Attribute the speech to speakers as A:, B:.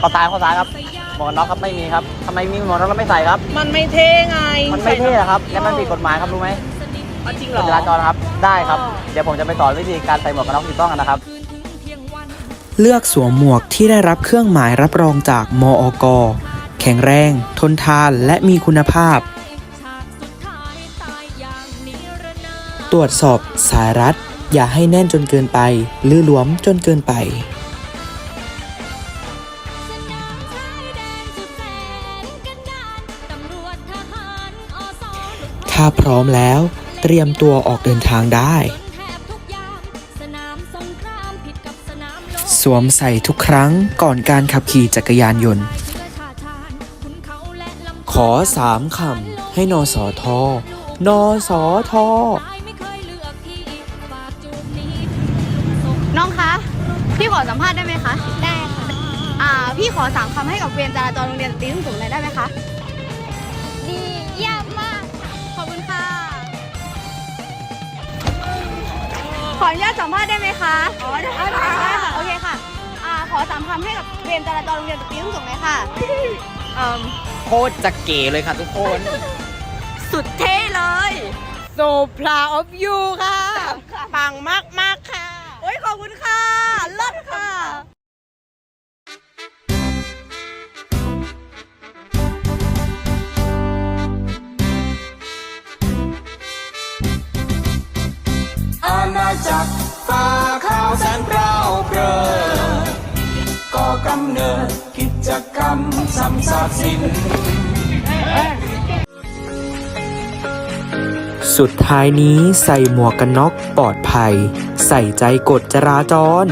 A: ขอซ้ายขอซ้ายครับหมวกกันน็อกครับไม่มีครับทำไมมีหมวกกันน็อกแล้วไม่ใส่ครับ
B: มันไม่เท่ไง
A: มันไม่เท่อะครับและมันผิดกฎหมายครับรู้ไหม
B: เอาจริงเหร
A: ก
B: อ
A: ฎจราจรครับได้ครับ
B: อ๋อ
A: เดี๋ยวผมจะไปสอนวิธีการใส่หมวกกันน็อกถูกต้องกันนะครับ
C: เลือกสวมหมวกที่ได้รับเครื่องหมายรับรองจากมอกแข็งแรง ทนทานและมีคุณภาพ ตรวจสอบสายรัด อย่าให้แน่นจนเกินไป หรือหลวมจนเกินไป ถ้าพร้อมแล้ว เตรียมตัวออกเดินทางได้ สวมใส่ทุกครั้งก่อนการขับขี่จักรยานยนต์ ขอสามคำให้นอสอทอนอสอทอ
D: น้องคะ พี่ขอสัมภาษณ์ได้ไหมคะ ได้ค่ะ อ่า พี่ขอสามคำให้กับเวรจราจรโรงเรียนสตรีทุ่งสูงเลยได้ไหมคะ ขออนุญาตสัมภาษณ์ได้ไหมคะอ๋อได้ค่ะได้ค่ะ โอเคค่ะอ่าขอสามคำให้กับเวรจราจรโรงเรียนสตรีทุ่งสูงเลยค่ะเอ่อ
A: โคตรจะเก๋เลยค่ะทุกคน
B: สุดเท่เลย so proud of you ค่ะ ปังมาก อา
E: ณาจักฟ้าขาวแสนเปล่าเปรอก่อกำเนิดกิจกรรมสำสาสิน
C: สุดท้ายนี้ใส่หมวกกันน็อกปลอดภัย ใส่ใจกฎจราจร